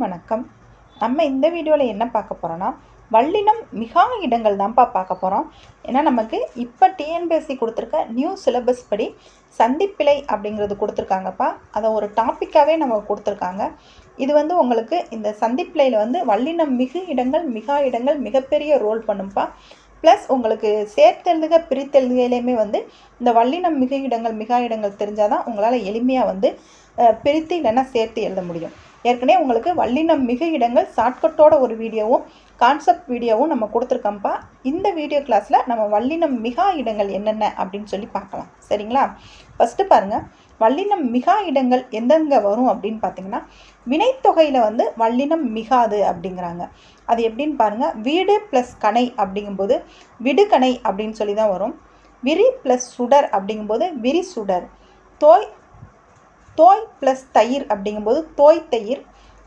அனைவருக்கும் வணக்கம். நம்ம இந்த வீடியோவில் என்ன பார்க்க போகிறோன்னா வல்லினம் மிகா இடங்கள் தான்ப்பா பார்க்க போகிறோம் ஏன்னா நமக்கு இப்போ டிஎன்பிஎஸ்சி கொடுத்துருக்க நியூ சிலபஸ் படி சந்திப்பிழை அப்படிங்கிறது கொடுத்துருக்காங்கப்பா. அதை ஒரு டாப்பிக்காகவே நம்ம கொடுத்துருக்காங்க. இது வந்து உங்களுக்கு இந்த சந்திப்பிழையில் வந்து வல்லினம் மிகு இடங்கள் மிகா இடங்கள் மிகப்பெரிய ரோல் பண்ணும்ப்பா ப்ளஸ் உங்களுக்கு சேர்த்தெழுதுக பிரித்தெழுதுகையிலையுமே வந்து இந்த வல்லினம் மிகு இடங்கள் மிகா இடங்கள் தெரிஞ்சால் தான் உங்களால் எளிமையாக வந்து பிரித்து இல்லைன்னா சேர்த்து எழுத முடியும். ஏற்கனவே உங்களுக்கு வல்லினம் மிகு இடங்கள் ஷார்ட்கட்டோட ஒரு வீடியோவும் கான்செப்ட் வீடியோவும் நம்ம கொடுத்துருக்கோம்ப்பா. இந்த வீடியோ கிளாஸில் நம்ம வல்லினம் மிகா இடங்கள் என்னென்ன அப்படின்னு சொல்லி பார்க்கலாம். சரிங்களா? ஃபஸ்ட்டு பாருங்கள் வல்லினம் மிகா இடங்கள் எந்தெங்க வரும் அப்படின்னு பார்த்தீங்கன்னா வினைத்தொகையில் வந்து வல்லினம் மிகாது அப்படிங்கிறாங்க. அது எப்படின்னு பாருங்கள் வீடு ப்ளஸ் கணை அப்படிங்கும்போது விடுகணை அப்படின்னு சொல்லி தான் வரும். விரி ப்ளஸ் சுடர் அப்படிங்கும்போது விரி சுடர். தோய் தோய் ப்ளஸ் தயிர் அப்படிங்கும்போது தோய் தயிர்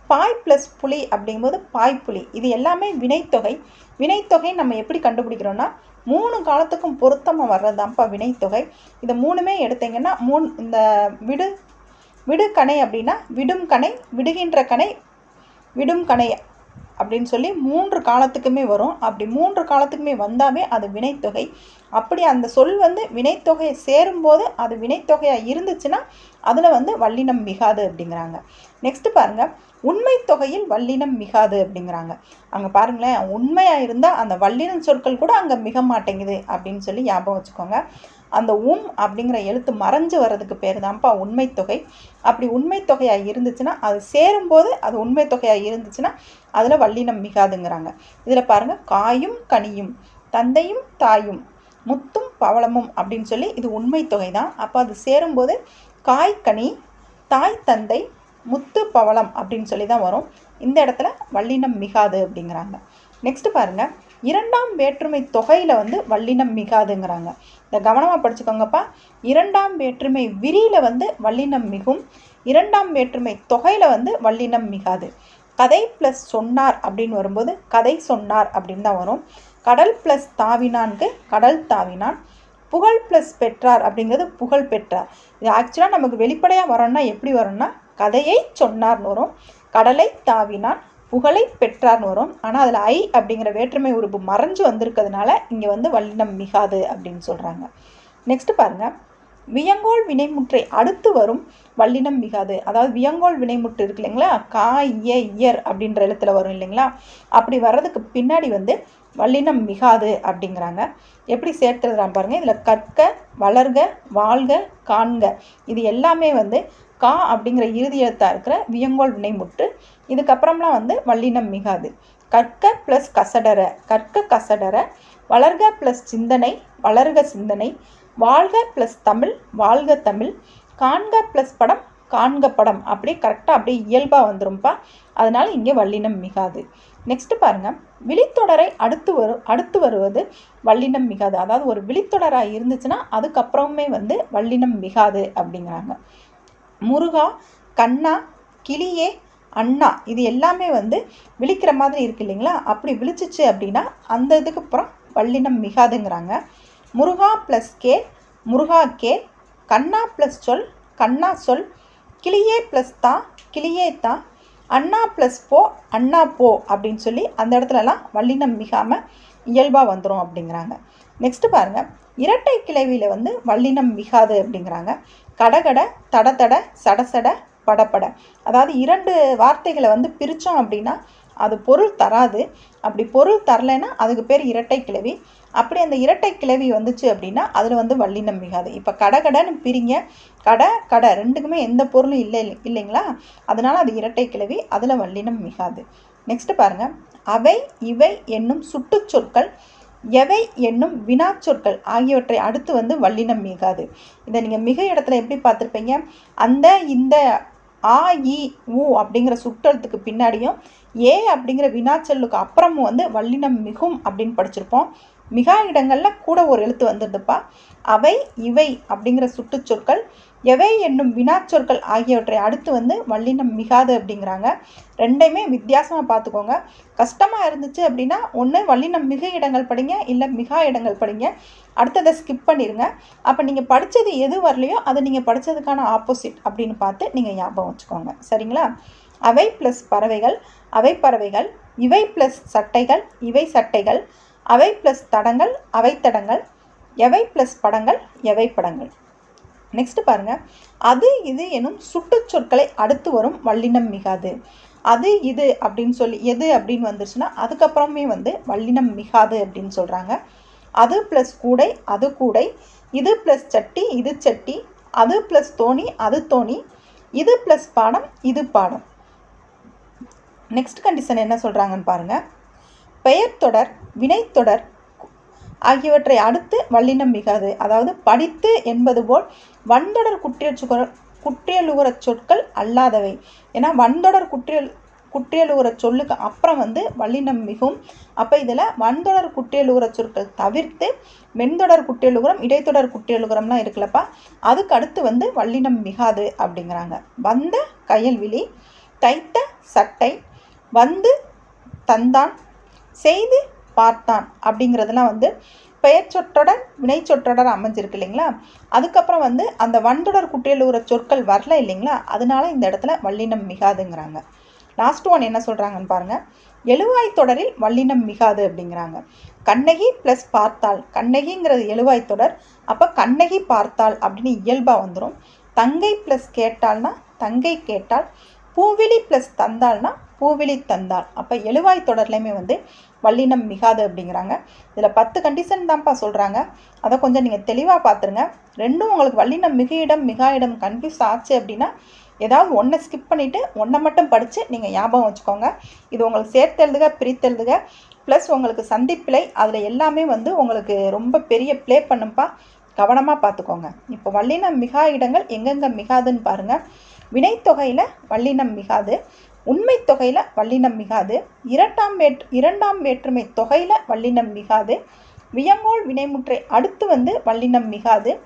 பாய் ப்ளஸ் புளி அப்படிங்கும்போது பாய் புளி இது எல்லாமே வினைத்தொகை. வினைத்தொகை நம்ம எப்படி கண்டுபிடிக்கிறோன்னா மூணு காலத்துக்கும் பொருத்தமாக வர்றதுதான்ப்பா வினைத்தொகை. இதை மூணுமே எடுத்தீங்கன்னா மூணு இந்த விடு விடு கணை அப்படின்னா விடும் கணை விடுகின்ற கணை விடும் கணை அப்படின்னு சொல்லி மூன்று காலத்துக்குமே வரும். அப்படி மூன்று காலத்துக்குமே வந்தாவே அது வினைத்தொகை. அப்படி அந்த சொல் வந்து வினைத்தொகையை சேரும்போது அது வினைத்தொகையாக இருந்துச்சுன்னா அதில் வந்து வல்லினம் மிகாது அப்படிங்கிறாங்க. நெக்ஸ்ட் பாருங்கள் உண்மை தொகையில் வல்லினம் மிகாது அப்படிங்கிறாங்க. அங்கே பாருங்களேன் உண்மையாக இருந்தால் அந்த வல்லினம் சொற்கள் கூட அங்கே மிக மாட்டேங்குது அப்படின்னு சொல்லி ஞாபகம் வச்சுக்கோங்க. அந்த உம் அப்படிங்கிற எழுத்து மறைஞ்சு வர்றதுக்கு பேர் தான்ப்பா உண்மைத்தொகை அப்படி உண்மைத்தொகையாக இருந்துச்சுன்னா அது சேரும்போது அது உண்மை தொகையாக இருந்துச்சுன்னா அதில் வல்லினம் மிகாதுங்கிறாங்க. இதில் பாருங்கள் காயும் கனியும் தந்தையும் தாயும் முத்தும் பவளமும் அப்படின்னு சொல்லி இது உண்மைத்தொகை தொகை தான். அப்போ அது சேரும்போது காய் கனி தாய் தந்தை முத்து பவளம் அப்படின்னு சொல்லி தான் வரும். இந்த இடத்துல வல்லினம் மிகாது அப்படிங்கிறாங்க. நெக்ஸ்ட் பாருங்க இரண்டாம் வேற்றுமை தொகையில் வந்து வல்லினம் மிகாதுங்கிறாங்க. இதை கவனமாக படிச்சுக்கோங்கப்பா. இரண்டாம் வேற்றுமை விரியில் வந்து வல்லினம் மிகும். இரண்டாம் வேற்றுமை தொகையில் வந்து வல்லினம் மிகாது. கதை ப்ளஸ் சொன்னார் அப்படின்னு வரும்போது கதை சொன்னார் அப்படின்னு தான் வரும். கடல் ப்ளஸ் தாவினான்கு கடல் தாவினான். புகழ் ப்ளஸ் பெற்றார் அப்படிங்கிறது புகழ் பெற்றார். இது ஆக்சுவலாக நமக்கு வெளிப்படையாக வரோம்னா எப்படி வரும்னா கதையை சொன்னார்னு வரும். கடலை தாவினான் புகழை பெற்றார்னு வரும். ஆனால் அதில் ஐ அப்படிங்கிற வேற்றுமை உறுப்பு மறைஞ்சு வந்திருக்கிறதுனால இங்கே வந்து வல்லினம் மிகாது அப்படின்னு சொல்கிறாங்க நெக்ஸ்ட் பாருங்கள் வியங்கோல் வினைமுற்றை அடுத்து வரும் வல்லினம் மிகாது. அதாவது வியங்கோல் வினைமுற்று இருக்கு இல்லைங்களா? கா இய இயர் அப்படின்ற எழுத்துல வரும் இல்லைங்களா? அப்படி வர்றதுக்கு பின்னாடி வந்து வல்லினம் மிகாது அப்படிங்கிறாங்க. எப்படி சேர்த்துறான் பாருங்கள் இதில் கற்க வளர்க வாழ்க காண்க. இது எல்லாமே வந்து கா அப்படிங்கிற இறுதி எழுத்தா இருக்கிற வியங்கோல் வினைமுட்டு இதுக்கப்புறம்லாம் வந்து வல்லினம் மிகாது. கற்க ப்ளஸ் கசடர கற்க கசடர வளர்க ப்ளஸ் சிந்தனை வளர்க சிந்தனை வாழ்க ப்ளஸ் தமிழ் வாழ்க தமிழ் காண்க ப்ளஸ் படம் காண்க படம். அப்படியே கரெக்டாக அப்படியே இயல்பாக வந்துடும்ப்பா அதனால் இங்கே வல்லினம் மிகாது. நெக்ஸ்ட்டு பாருங்க. விழித்தொடரை அடுத்து வரும் அடுத்து வருவது வல்லினம் மிகாது. அதாவது ஒரு விழித்தொடராக இருந்துச்சுன்னா அதுக்கப்புறமே வந்து வல்லினம் மிகாது அப்படிங்கிறாங்க. முருகா கண்ணா கிளியே அண்ணா இது எல்லாமே வந்து விழிக்கிற மாதிரி இருக்கு இல்லைங்களா? அப்படி விழிச்சிச்சு அப்படின்னா அந்த இதுக்கு அப்புறம் வல்லினம் மிகாதுங்கிறாங்க. முருகா ப்ளஸ் கே முருகா கே கண்ணா ப்ளஸ் சொல் கண்ணா சொல் கிளியே ப்ளஸ் தா கிளியே தா அண்ணா ப்ளஸ் போ அண்ணா போ அப்படின்னு சொல்லி அந்த இடத்துலலாம் வல்லினம் மிகாமல் இயல்பாக வந்துடும் அப்படிங்கிறாங்க. நெக்ஸ்ட் பாருங்கள் இரட்டை கிளவியில் வந்து வல்லினம் மிகாது அப்படிங்கிறாங்க. கடகட தட சடசட படப்பட அதாவது இரண்டு வார்த்தைகளை வந்து பிரித்தோம் அப்படின்னா அது பொருள் தராது. அப்படி பொருள் தரலைன்னா அதுக்கு பேர் இரட்டை கிளவி. அப்படி அந்த இரட்டை கிளவி வந்துச்சு அப்படின்னா அதில் வந்து வல்லினம் மிகாது. இப்போ கடகடன்னு பிரிங்க. கடை கடை ரெண்டுக்குமே எந்த பொருளும் இல்லை இல்லைங்களா? அதனால் அது இரட்டை கிளவி அதில் வல்லினம் மிகாது. நெக்ஸ்ட் பாருங்க. அவை இவை என்னும் சுட்டுச்சொற்கள் எவை என்னும் வினாச்சொற்கள் ஆகியவற்றை அடுத்து வந்து வல்லினம் மிகாது. இதை நீங்கள் மிக இடத்துல எப்படி பார்த்துருப்பீங்க? அந்த இந்த ஆ இ உ அப்படிங்கிற சுட்டெழுத்துக்கு பின்னாடியும் ஏ அப்படிங்கிற வினாச்சொல்லுக்கு அப்புறமும் வந்து வல்லினம் மிகும் அப்படின்னு படிச்சிருப்போம். மிகா இடங்களில் கூட ஒரு எழுத்து வந்துடுதுப்பா அவை இவை அப்படிங்கிற சுட்டுச்சொற்கள் எவை என்னும் வினாச்சொற்கள் ஆகியவற்றை அடுத்து வந்து வல்லினம் மிகாது அப்படிங்கிறாங்க. ரெண்டையுமே வித்தியாசமாக பார்த்துக்கோங்க. கஷ்டமாக இருந்துச்சு அப்படின்னா ஒன்று வல்லினம் மிக இடங்கள் படிங்க இல்லை மிகா இடங்கள் படிங்க. அடுத்ததை ஸ்கிப் பண்ணிடுங்க அப்போ நீங்கள் படித்தது எது வரலையோ அதை நீங்கள் படித்ததுக்கான ஆப்போசிட் அப்படின்னு பார்த்து நீங்கள் ஞாபகம் வச்சுக்கோங்க. சரிங்களா? அவை ப்ளஸ் பறவைகள் அவை பறவைகள் இவை ப்ளஸ் சட்டைகள் இவை சட்டைகள் அவை ப்ளஸ் தடங்கள் அவை தடங்கள் எவை ப்ளஸ் படங்கள் எவை படங்கள். நெக்ஸ்ட் பாருங்க. அது இது எனும் சுட்டு சொற்களை அடுத்து வரும் வல்லினம் மிகாது. அது இது அப்படின்னு சொல்லி எது அப்படின்னு வந்துருச்சுன்னா அதுக்கப்புறமே வந்து வல்லினம் மிகாது அப்படின்னு சொல்கிறாங்க அது ப்ளஸ் கூடை அது கூடை இது ப்ளஸ் சட்டி இது சட்டி அது ப்ளஸ் தோணி அது தோணி இது ப்ளஸ் பாடம் இது பாடம் நெக்ஸ்ட் கண்டிஷன் என்ன சொல்கிறாங்கன்னு பாருங்கள் பெயர் தொடர் வினைத்தொடர் ஆகியவற்றை அடுத்து வல்லினம் மிகாது. அதாவது படித்து என்பது போல் வன்தொடர் குற்றியச்சுகர குற்றியலுகர சொற்கள் அல்லாதவை. ஏன்னா வன்தொடர் குற்றியல் குற்றியலுகர சொல்லுக்கு அப்புறம் வந்து வல்லினம் மிகும். அப்போ இதில் வன்தொடர் குற்றியலுகர சொற்கள் தவிர்த்து மென்தொடர் குற்றியலுகரம் இடைத்தொடர் குற்றியலுகரம்லாம் இருக்குல்லப்பா. அதுக்கு அடுத்து வந்து வல்லினம் மிகாது அப்படிங்கிறாங்க. வந்த கயல்விழி தைத்த சட்டை வந்து தந்தான் செய்து பார்த்தான் அப்படிங்கிறதுலாம் வந்து பெயர் சொற்றொடர் வினை சொற்றொடர் அமைஞ்சிருக்கு இல்லைங்களா? அதுக்கப்புறம் வந்து அந்த வன்தொடர் குட்டியலுகிற சொற்கள் வரல இல்லைங்களா? அதனால இந்த இடத்துல வல்லினம் மிகாதுங்கிறாங்க. லாஸ்ட் ஒன் என்ன சொல்கிறாங்கன்னு பாருங்கள் எழுவாய் தொடரில் வல்லினம் மிகாது அப்படிங்கிறாங்க. கண்ணகி ப்ளஸ் பார்த்தாள். கண்ணகிங்கிறது எழுவாய் தொடர். அப்போ கண்ணகி பார்த்தாள் அப்படின்னு இயல்பாக வந்துடும் தங்கை ப்ளஸ் கேட்டாள்னா தங்கை கேட்டாள். பூவிழி ப்ளஸ் தந்தாள்னா பூவிழி தந்தாள். அப்போ எழுவாய் தொடர்லையுமே வந்து வல்லினம் மிகாது அப்படிங்கிறாங்க. இதில் பத்து கண்டிஷன் தான்ப்பா சொல்கிறாங்க அதை கொஞ்சம் நீங்கள் தெளிவாக பார்த்துருங்க ரெண்டும் உங்களுக்கு வல்லினம் மிக இடம் மிகா இடம் கன்ஃபியூஸ் ஆச்சு அப்படின்னா ஏதாவது ஒன்றை ஸ்கிப் பண்ணிவிட்டு ஒன்றை மட்டும் படித்து நீங்கள் ஞாபகம் வச்சுக்கோங்க. இது உங்களுக்கு சேர்த்தெழுதுக பிரித்தெழுதுக ப்ளஸ் உங்களுக்கு சந்திப்பிலை அதில் எல்லாமே வந்து உங்களுக்கு ரொம்ப பெரிய ப்ளே பண்ணும்ப்பா கவனமாக பார்த்துக்கோங்க இப்போ வல்லினம் மிகா இடங்கள் எங்கெங்கே மிகாதுன்னு பாருங்கள் வினைத்தொகையில் வல்லினம் மிகாது. உண்மை தொகையில் வல்லினம் மிகாது. இரண்டாம் வேற் இரண்டாம் வேற்றுமை தொகையில் வல்லினம் மிகாது. வியங்கோல் வினைமுற்றை அடுத்து வந்து வல்லினம் மிகாது.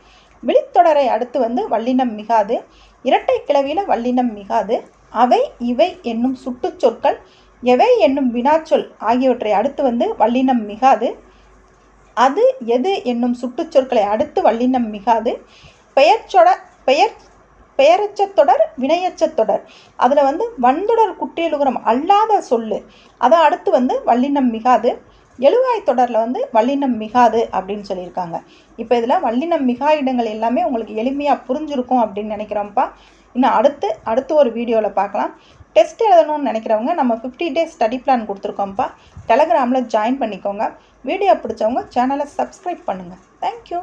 விழித்தொடரை அடுத்து வந்து வல்லினம் மிகாது. இரட்டை கிளவியில் வல்லினம் மிகாது. அவை இவை என்னும் சுட்டுச்சொற்கள் எவை என்னும் வினாச்சொல் ஆகியவற்றை அடுத்து வந்து வல்லினம் மிகாது. அது எது என்னும் சுட்டுச்சொற்களை அடுத்து வல்லினம் மிகாது. பெயர்ச்சொட பெயர் பெயரச்சத்தொடர் வினையச்சத்தொடர் அதில் வந்து வன்தொடர் குற்றியலுகரம் அல்லாத சொல்லு. அதை அடுத்து வந்து வல்லினம் மிகாது. எழுவாய் தொடரில் வந்து வல்லினம் மிகாது அப்படின்னு சொல்லியிருக்காங்க. இப்போ இதில் வல்லினம் மிகா இடங்கள் எல்லாமே உங்களுக்கு எளிமையாக புரிஞ்சிருக்கும் அப்படின்னு நினைக்கிறோம்ப்பா. இன்னும் அடுத்து அடுத்து ஒரு வீடியோவில் பார்க்கலாம். டெஸ்ட் எழுதணும்னு நினைக்கிறவங்க நம்ம ஃபிஃப்டி டேஸ் ஸ்டடி பிளான் கொடுத்துருக்கோம்ப்பா. டெலகிராமில் ஜாயின் பண்ணிக்கோங்க. வீடியோ பிடிச்சவங்க சேனலை சப்ஸ்கிரைப் பண்ணுங்கள் தேங்க்யூ